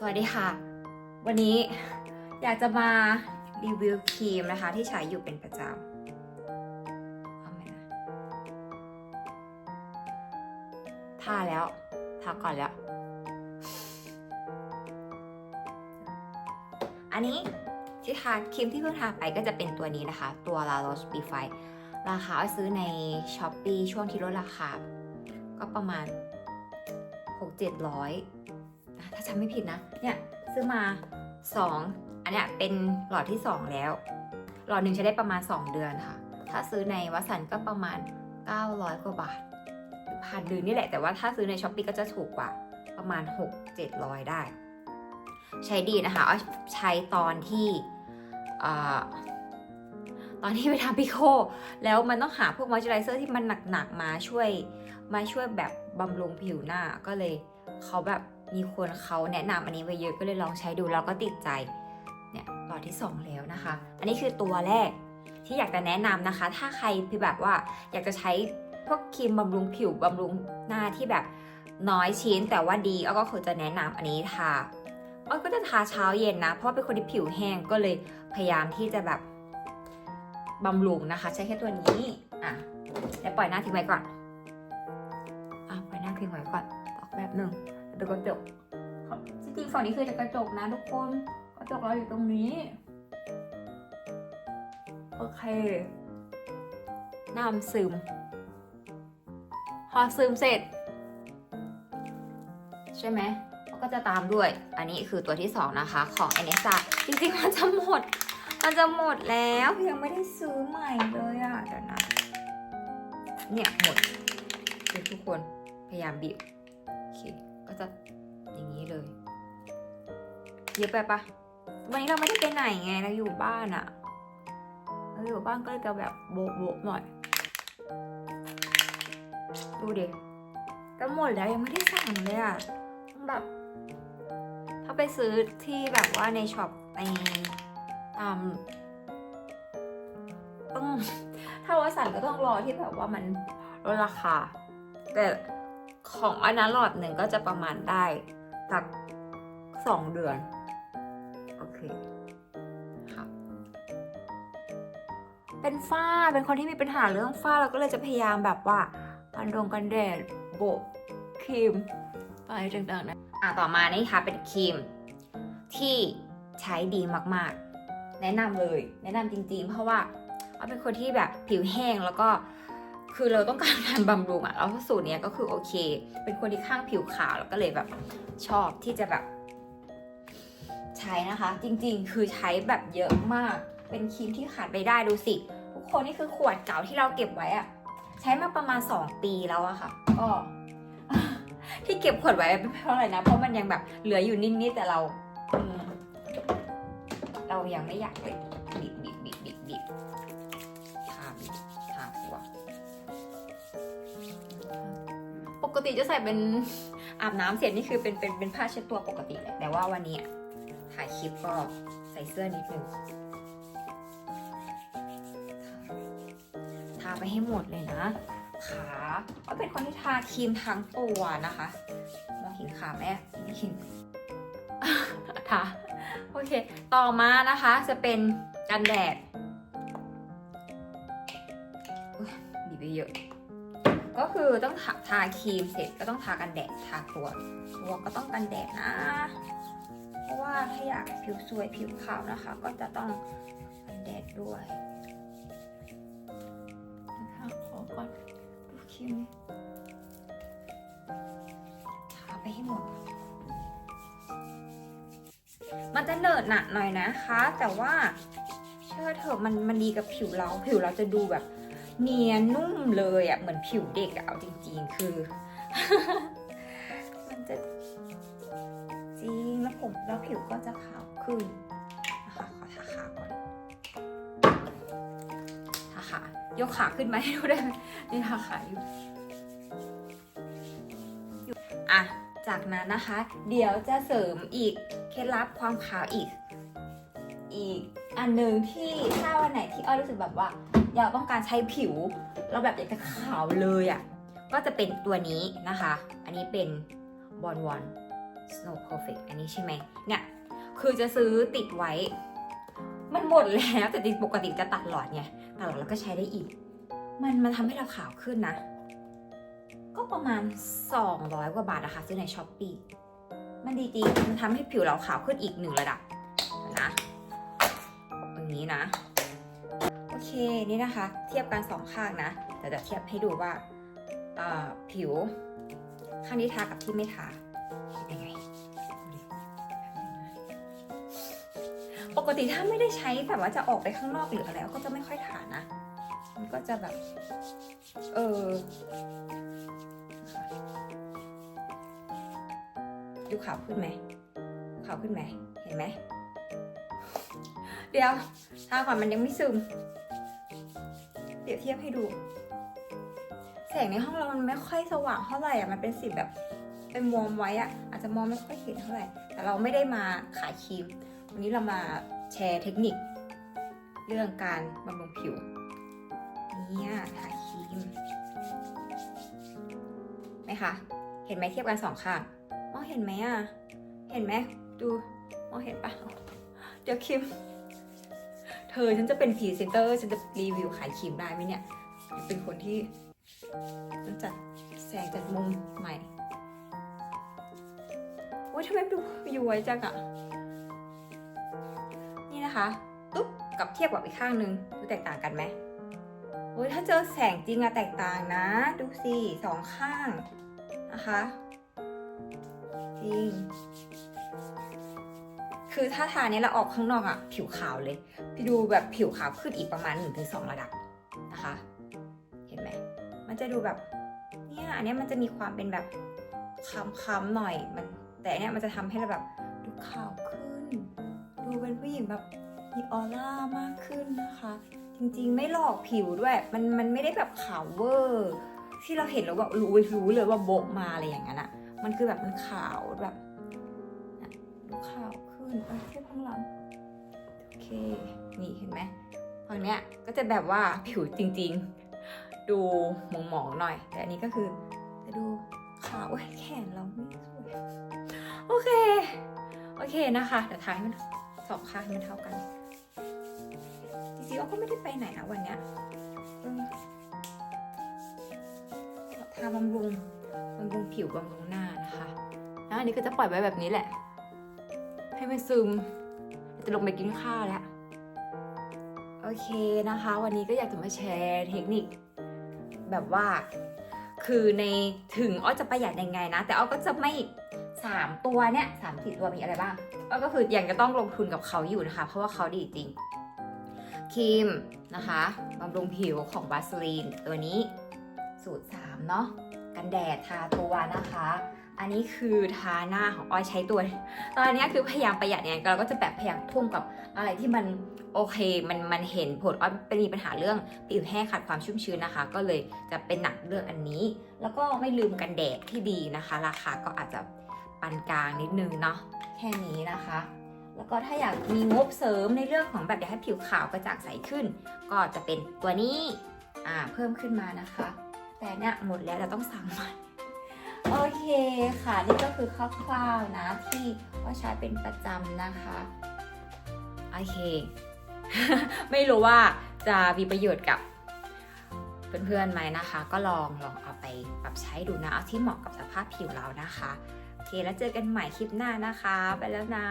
สวัสดีค่ะ วันนี้อยากจะมารีวิวครีมนะคะ ที่ใช้อยู่เป็นประจำเอาไหมนะทาแล้วทาก่อนแล้ว อันนี้ที่ทาครีมที่เพิ่งทาไปก็จะเป็นตัวนี้นะคะ ตัว La Roche b e f i ราคาซื้อใน s h อ p e e ช่วงที่ลดราคา ก็ประมาณ 6-700 ถ้าจำไม่ผิดนะ เนี่ยซื้อมา 2 อันเนี้ยเป็นหลอดที่ 2 แล้ว หลอดหนึ่งใช้ได้ประมาณ 2 เดือนค่ะ ถ้าซื้อในวัสันก็ประมาณ 900 กว่าบาทหรือพันหนึ่งนี่แหละ แต่ว่าถ้าซื้อในช้อปปีก็จะถูกกว่าประมาณ 6-700 ได้ ใช้ดีนะคะเอาใช้ตอนที่อตอนที่ไปทำพิโค แล้วมันต้องหาพวกมอยเจอไรเซอร์ที่มันหนักๆมาช่วย มาช่วยแบบบำรุงผิวหน้าก็เลยเขาแบบ มีคนเขาแนะนำอันนี้ไว้เยอะก็เลยลองใช้ดูแล้วก็ติดใจเนี่ยหลอดที่ 2 แล้วนะคะ อันนี้คือตัวแรกที่อยากจะแนะนำนะคะ ถ้าใครที่แบบว่าอยากจะใช้พวกครีมบำรุงผิวบำรุงหน้าที่แบบน้อยชิ้นแต่ว่าดีอ้อก็คือจะแนะนำอันนี้ทาอ้อก็จะทาเช้าเย็นนะ เพราะเป็นคนที่ผิวแห้งก็เลยพยายามที่จะแบบบำรุงนะคะ ใช้แค่ตัวนี้อะเดี๋ยวปล่อยหน้าทิ้งไว้ก่อนอะไปนั่งพิงไว้ก่อนตอกแบบหนึ่ง เดี๋ยวกระจกจริงๆฝั่งนี้คือจะกระจกนะทุกคน กระจกเราอยู่ตรงนี้ โอเค น้ำซึม พอซึมเสร็จ ใช่ไหมแล้วก็จะตามด้วย อันนี้คือตัวที่สองนะคะ ของเอเนซ่าจริงๆมันจะหมด มันจะหมดแล้วยังไม่ได้ซื้อใหม่เลยอะเดี๋ยวนะ เนี่ยหมดคือทุกคนพยายามบีบโอเค ก็จะอย่างนี้เลยเยอะไปปะวันนี้เราไม่ได้ไปไหนไงเราอยู่บ้านอะเราอยู่บ้านก็เลยจะแบบโบะโบะหน่อย ดูดิก็หมดแล้วยังไม่ได้สั่งเลยอะต้องแบบถ้าไปซื้อที่แบบว่าในช็อปในตามต้องถ้าว่าสั่งก็ต้องรอที่แบบว่ามันลดราคาแต่ ของอันนั้นหลอดหนึ่งก็จะประมาณได้สักสองเดือน โอเคค่ะเป็นฝ้าเป็นคนที่มีปัญหาเรื่องฝ้าเราก็เลยจะพยายามแบบว่ากันดงกันแดดโบกครีมไรต่างๆนะอะต่อมานี่ค่ะเป็นครีมที่ใช้ดีมากๆ แนะนำเลย แนะนำจริงๆ เพราะว่าว่าเป็นคนที่แบบผิวแห้งแล้วก็ คือเราต้องการการบำรุงอะแล้วสูตรเนี้ยก็คือโอเค เป็นคนที่ข้างผิวขาวแล้วก็เลยแบบชอบที่จะแบบ ใช้นะคะ จริงๆ คือใช้แบบเยอะมาก เป็นครีมที่ขาดไปได้ดูสิ ทุกคนนี่คือขวดเก่าที่เราเก็บไว้อะใช้มาประมาณ 2 ปีแล้วอะค่ะก็ที่เก็บขวดไว้เป็นเพราะอะไรนะ เพราะมันยังแบบเหลืออยู่นิดๆแต่เรา เรายังไม่อยากไปบีบ กติจะใส่เป็นอาบน้ำเสร็จนี่คือเป็นเป็นเป็นผ้าเช็ดตัวปกติแหละแต่ว่าวันนี้ถ่ายคลิปก็ใส่เสื้อนิดนึงทาไปให้หมดเลยนะขาก็เป็นคนที่ทาครีมทั้งตัวนะคะมองเห็นขาแม่ไม่เห็นทาโอเค ต่อมานะคะจะเป็นกันแดดบีบไปเยอะ ก็คือต้องทาทาครีมเสร็จก็ต้องทากันแดดทาตัวตัวก็ต้องกันแดดนะ เพราะว่าถ้าอยากผิวสวยผิวขาวนะคะ ก็จะต้องกันแดดด้วยนะคะขอก่อนดูครีมทาไปให้หมด มันจะเนอหนะหน่อยนะคะ แต่ว่าเชื่อเถอะมันมันดีกับผิวเรา ผิวเราจะดูแบบ เนียนนุ่มเลยอะ่ะเหมือนผิวเด็กอะเอาจริงๆ คือ มันจะจริงแล้วผมแล้วผิวก็จะขาวขึ้นนะคะขอทาขาก่อนทาขายกขาขึ้นมาให้ดูได้ไหมนี่ทาขาอยู่อยู่อะจากนั้นนะคะ เดี๋ยวจะเสริมอีกเคล็ดลับความขาวอีก อีกอันหนึ่งที่ถ้าวันไหนที่อ้อยรู้สึกแบบว่า อยากต้องการใช้ผิว เราแบบอยากจะขาวเลยอะ่ะ ก็จะเป็นตัวนี้นะคะ อันนี้เป็นบอลวอน Snow Perfect อันนี้ใช่ไหมเนี่ยคือจะซื้อติดไว้ มันหมดแล้วแต่จริงปกติจะตัดหลอดไงตัดหลอดแล้วก็ใช้ได้อีก มันมันทำให้เราขาวขึ้นนะ ก็ประมาณ 200 กว่าบาทนะคะซื้อในช้อปปีมันดีจริงมันทำให้ผิวเราขาวขึ้นอีกหนึ่งระดับนะอย่างนี้นะ เคนี่นะคะ เทียบกันสองข้างนะแต่จะเทียบให้ดูว่าผิวข้างที่ทากับที่ไม่ทาเป็นยังไงปกติถ้าไม่ได้ใช้แบบว่าจะออกไปข้างนอกหรืออะไรก็จะไม่ค่อยทานะ มันก็จะแบบ เออดูขาวขึ้นไหมขาวขึ้นไหมเห็นไหมเดี๋ยวทาก่อนมันยังไม่ซึม รียบเทียบให้ดู แสงในห้องเรามันไม่ค่อยสว่างเท่าไหร่อะมันเป็นสีแบบเป็นวอมไว้อะอาจจะมองไม่ค่อยเห็นเท่าไหร่ แต่เราไม่ได้มาขายครีม วันนี้เรามาแชร์เทคนิค เรื่องการบำรุงผิวเนี่ยทาครีมไหมคะเห็นไหมเทียบกันสองข้างมองเห็นไหมอะเห็นไหมดูมองเห็นปะเดี๋ยวคิม เธอฉันจะเป็นพรีเซนเตอร์ ฉันจะรีวิวขายครีมได้ไหมเนี่ย เป็นคนที่ต้องจัดแสงจัดมุมใหม่โอ้ยทำไมดูย้วยจังอะนี่นะคะ ตุ๊บกับเทียบกับอีกข้างนึงดูแตกต่างกันไหมโอ้ยถ้าเจอแสงจริงอะแตกต่างนะ ดูสิสองข้างนะคะ จริง คือถ้าทาเนี้ยเราออกข้างนอกอะผิวขาวเลยพี่ดูแบบผิวขาวขึ้นอีกประมาณ 1-2 ระดับนะคะ เห็นไหมมันจะดูแบบเนี่ยอันเนี้ยมันจะมีความเป็นแบบค้ำๆหน่อยมัน แต่อันเนี้ยมันจะทำให้เราแบบดูขาวขึ้น ดูเป็นผู้หญิงแบบมีออร่ามากขึ้นนะคะ จริงๆไม่หลอกผิวด้วย มันมันไม่ได้แบบขาวเวอร์ที่เราเห็นแล้วแบบรู้รู้เลยว่าโบกมาอะไรอย่างนั้นอะมันคือแบบมันขาวแบบดูขาว ขึ้นเอาเทียบข้างหลังโอเค นี่เห็นไหมฝั่งเนี้ยก็จะแบบว่าผิวจริงๆ ดูหมองๆหน่อย แต่อันนี้ก็คือจะดูขาวโอ้ยแขนเราไม่สวยโอเค โอเคนะคะเดี๋ยวทาให้มันสองข้างให้มันเท่ากันจริงๆเราก็ไม่ได้ไปไหนนะวันเนี้ยทาบำรุงบำรุงผิวบำรุงหน้านะคะ แล้วอันนี้ก็จะปล่อยไว้แบบนี้แหละ ให้มันซึม จะลงไปกินข้าวแล้ว โอเคนะคะ วันนี้ก็อยากจะมาแชร์เทคนิค แบบว่า คือในถึงอ้อจะประหยัดยังไงนะ แต่อ้อก็จะไม่สามตัวเนี่ยสามสี่ตัวมีอะไรบ้างอ้อก็คือยังจะต้องลงทุนกับเขาอยู่นะคะ เพราะว่าเขาดีจริงครีมนะคะบำรุงผิวของบาสลีนตัวนี้สูตร 3 เนาะกันแดดทาตัวนะคะ อันนี้คือทาหน้าของอ้อยใช้ตัว ตอนนี้คือพยายามประหยัดเนี่ยเราก็จะแบบพยายามทุ่มกับอะไรที่มันโอเค มันมันเห็นผลอ้อยเป็นมีปัญหาเรื่องผิวแห้งขาดความชุ่มชื้นนะคะ ก็เลยจะเป็นหนักเรื่องอันนี้ แล้วก็ไม่ลืมกันแดดที่ดีนะคะ ราคาก็อาจจะปานกลางนิดนึงเนาะแค่นี้นะคะ แล้วก็ถ้าอยากมีงบเสริมในเรื่องของแบบอยากให้ผิวขาวกระจ่างใสขึ้น ก็จะเป็นตัวนี้อ่าเพิ่มขึ้นมานะคะ แต่เนี่ยหมดแล้วเราต้องสั่งใหม่ โอเคค่ะ นี่ก็คือคร่าวๆนะที่ว่าใช้เป็นประจำนะคะ โอเค ไม่รู้ว่าจะมีประโยชน์กับเพื่อนๆไหมนะคะ ก็ลองลองเอาไปปรับใช้ดูนะเอาที่เหมาะกับสภาพผิวเรานะคะ โอเคแล้วเจอกันใหม่คลิปหน้านะคะ ไปแล้วนะ